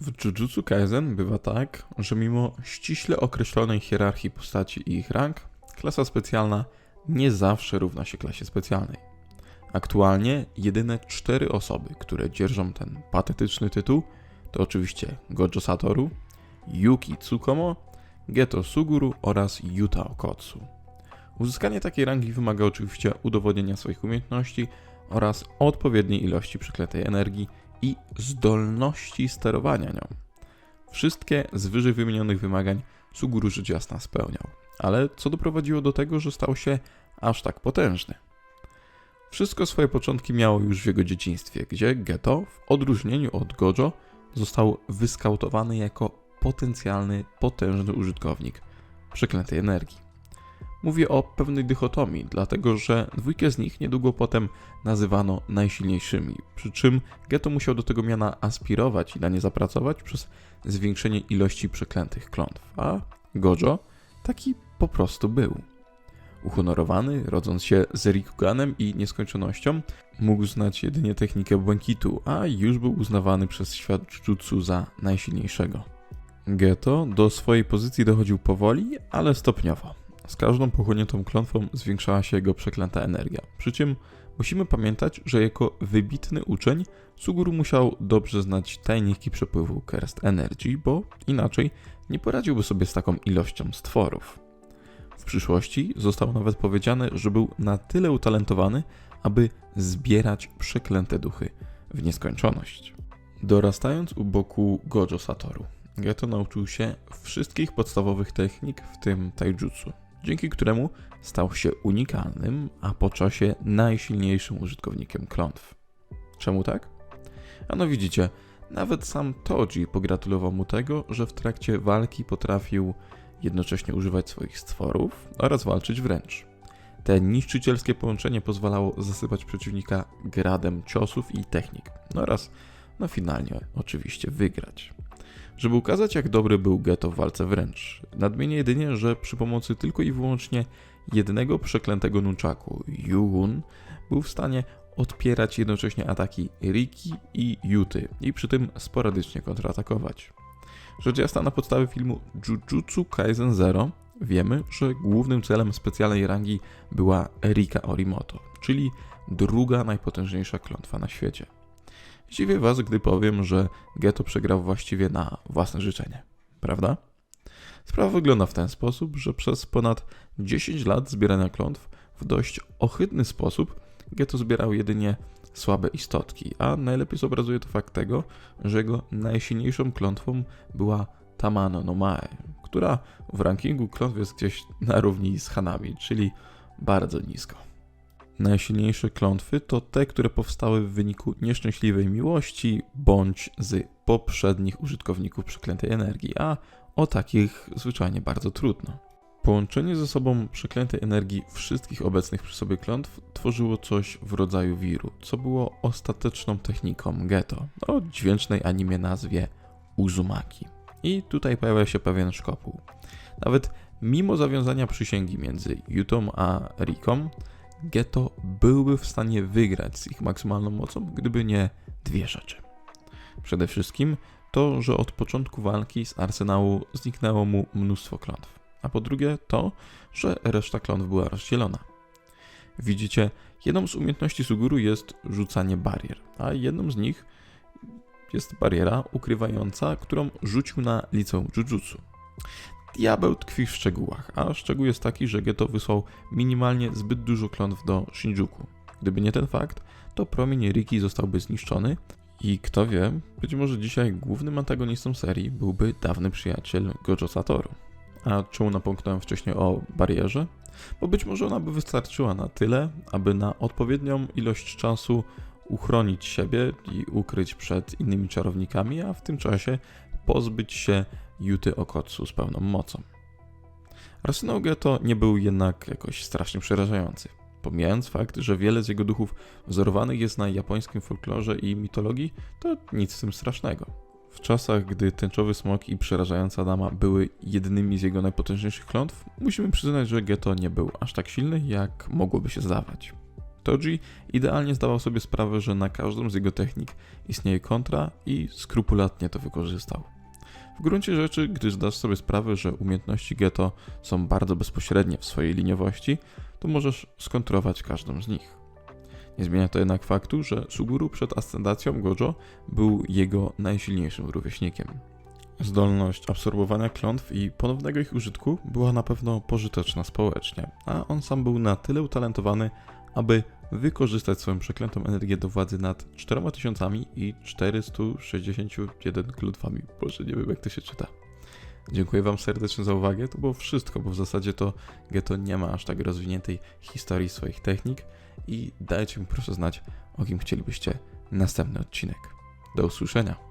W Jujutsu Kaisen bywa tak, że mimo ściśle określonej hierarchii postaci i ich rank, klasa specjalna nie zawsze równa się klasie specjalnej. Aktualnie jedyne cztery osoby, które dzierżą ten patetyczny tytuł, to oczywiście Gojo Satoru, Yuki Tsukomo, Geto Suguru oraz Yuta Okotsu. Uzyskanie takiej rangi wymaga oczywiście udowodnienia swoich umiejętności oraz odpowiedniej ilości przeklętej energii i zdolności sterowania nią. Wszystkie z wyżej wymienionych wymagań Suguru rzecz jasna spełniał, ale co doprowadziło do tego, że stał się aż tak potężny? Wszystko swoje początki miało już w jego dzieciństwie, gdzie Geto, w odróżnieniu od Gojo, został wyskautowany jako potencjalny, potężny użytkownik przeklętej energii. Mówię o pewnej dychotomii, dlatego że dwójkę z nich niedługo potem nazywano najsilniejszymi, przy czym Geto musiał do tego miana aspirować i na nie zapracować przez zwiększenie ilości przeklętych klątw, a Gojo taki po prostu był. Uhonorowany, rodząc się z Rikuganem i nieskończonością, mógł znać jedynie technikę błękitu, a już był uznawany przez świat Jujutsu za najsilniejszego. Geto do swojej pozycji dochodził powoli, ale stopniowo. Z każdą pochłoniętą klątwą zwiększała się jego przeklęta energia. Przy czym musimy pamiętać, że jako wybitny uczeń Suguru musiał dobrze znać tajniki przepływu Kerst Energy, bo inaczej nie poradziłby sobie z taką ilością stworów. W przyszłości zostało nawet powiedziane, że był na tyle utalentowany, aby zbierać przeklęte duchy w nieskończoność. Dorastając u boku Gojo Satoru, Geto nauczył się wszystkich podstawowych technik, w tym taijutsu, dzięki któremu stał się unikalnym, a po czasie najsilniejszym użytkownikiem klątw. Czemu tak? Ano widzicie, nawet sam Toji pogratulował mu tego, że w trakcie walki potrafił jednocześnie używać swoich stworów oraz walczyć wręcz. Te niszczycielskie połączenie pozwalało zasypać przeciwnika gradem ciosów i technik, no oraz, no finalnie oczywiście wygrać. Żeby ukazać jak dobry był Geto w walce wręcz, nadmienię jedynie, że przy pomocy tylko i wyłącznie jednego przeklętego nunchaku, Yuhun, był w stanie odpierać jednocześnie ataki Riki i Yuty i przy tym sporadycznie kontratakować. Rzecz jasna na podstawie filmu Jujutsu Kaisen Zero wiemy, że głównym celem specjalnej rangi była Erika Orimoto, czyli druga najpotężniejsza klątwa na świecie. Zdziwię was, gdy powiem, że Geto przegrał właściwie na własne życzenie, prawda? Sprawa wygląda w ten sposób, że przez ponad 10 lat zbierania klątw w dość ohydny sposób Geto zbierał jedynie słabe istotki, a najlepiej zobrazuje to fakt tego, że jego najsilniejszą klątwą była Tamano no Mae, która w rankingu klątw jest gdzieś na równi z Hanami, czyli bardzo nisko. Najsilniejsze klątwy to te, które powstały w wyniku nieszczęśliwej miłości bądź z poprzednich użytkowników przeklętej energii, a o takich zwyczajnie bardzo trudno. Połączenie ze sobą przeklętej energii wszystkich obecnych przy sobie klątw tworzyło coś w rodzaju wiru, co było ostateczną techniką Geto o dźwięcznej animie nazwie Uzumaki. I tutaj pojawia się pewien szkopuł. Nawet mimo zawiązania przysięgi między Jutą a Riką, Geto byłby w stanie wygrać z ich maksymalną mocą, gdyby nie dwie rzeczy. Przede wszystkim to, że od początku walki z arsenału zniknęło mu mnóstwo klątw, a po drugie to, że reszta klątw była rozdzielona. Widzicie, jedną z umiejętności Suguru jest rzucanie barier, a jedną z nich jest bariera ukrywająca, którą rzucił na liceum Jujutsu. Diabeł tkwi w szczegółach, a szczegół jest taki, że Geto wysłał minimalnie zbyt dużo klątw do Shinjuku. Gdyby nie ten fakt, to promień Riki zostałby zniszczony i kto wie, być może dzisiaj głównym antagonistą serii byłby dawny przyjaciel Gojo Satoru. A czemu napomknąłem wcześniej o barierze? Bo być może ona by wystarczyła na tyle, aby na odpowiednią ilość czasu uchronić siebie i ukryć przed innymi czarownikami, a w tym czasie pozbyć się Juty Okotsu z pełną mocą. Arsenał Geto nie był jednak jakoś strasznie przerażający. Pomijając fakt, że wiele z jego duchów wzorowanych jest na japońskim folklorze i mitologii, to nic w tym strasznego. W czasach, gdy tęczowy smok i przerażająca dama były jednymi z jego najpotężniejszych klątw, musimy przyznać, że Geto nie był aż tak silny, jak mogłoby się zdawać. Toji idealnie zdawał sobie sprawę, że na każdą z jego technik istnieje kontra i skrupulatnie to wykorzystał. W gruncie rzeczy, gdy zdasz sobie sprawę, że umiejętności Geto są bardzo bezpośrednie w swojej liniowości, to możesz skontrować każdą z nich. Nie zmienia to jednak faktu, że Suguru przed ascendacją Gojo był jego najsilniejszym rówieśnikiem. Zdolność absorbowania klątw i ponownego ich użytku była na pewno pożyteczna społecznie, a on sam był na tyle utalentowany, aby wykorzystać swoją przeklętą energię do władzy nad 4000 i 461 klątwami. Boże, nie wiem jak to się czyta. Dziękuję Wam serdecznie za uwagę. To było wszystko, bo w zasadzie to Geto nie ma aż tak rozwiniętej historii swoich technik i dajcie mi proszę znać, o kim chcielibyście następny odcinek. Do usłyszenia.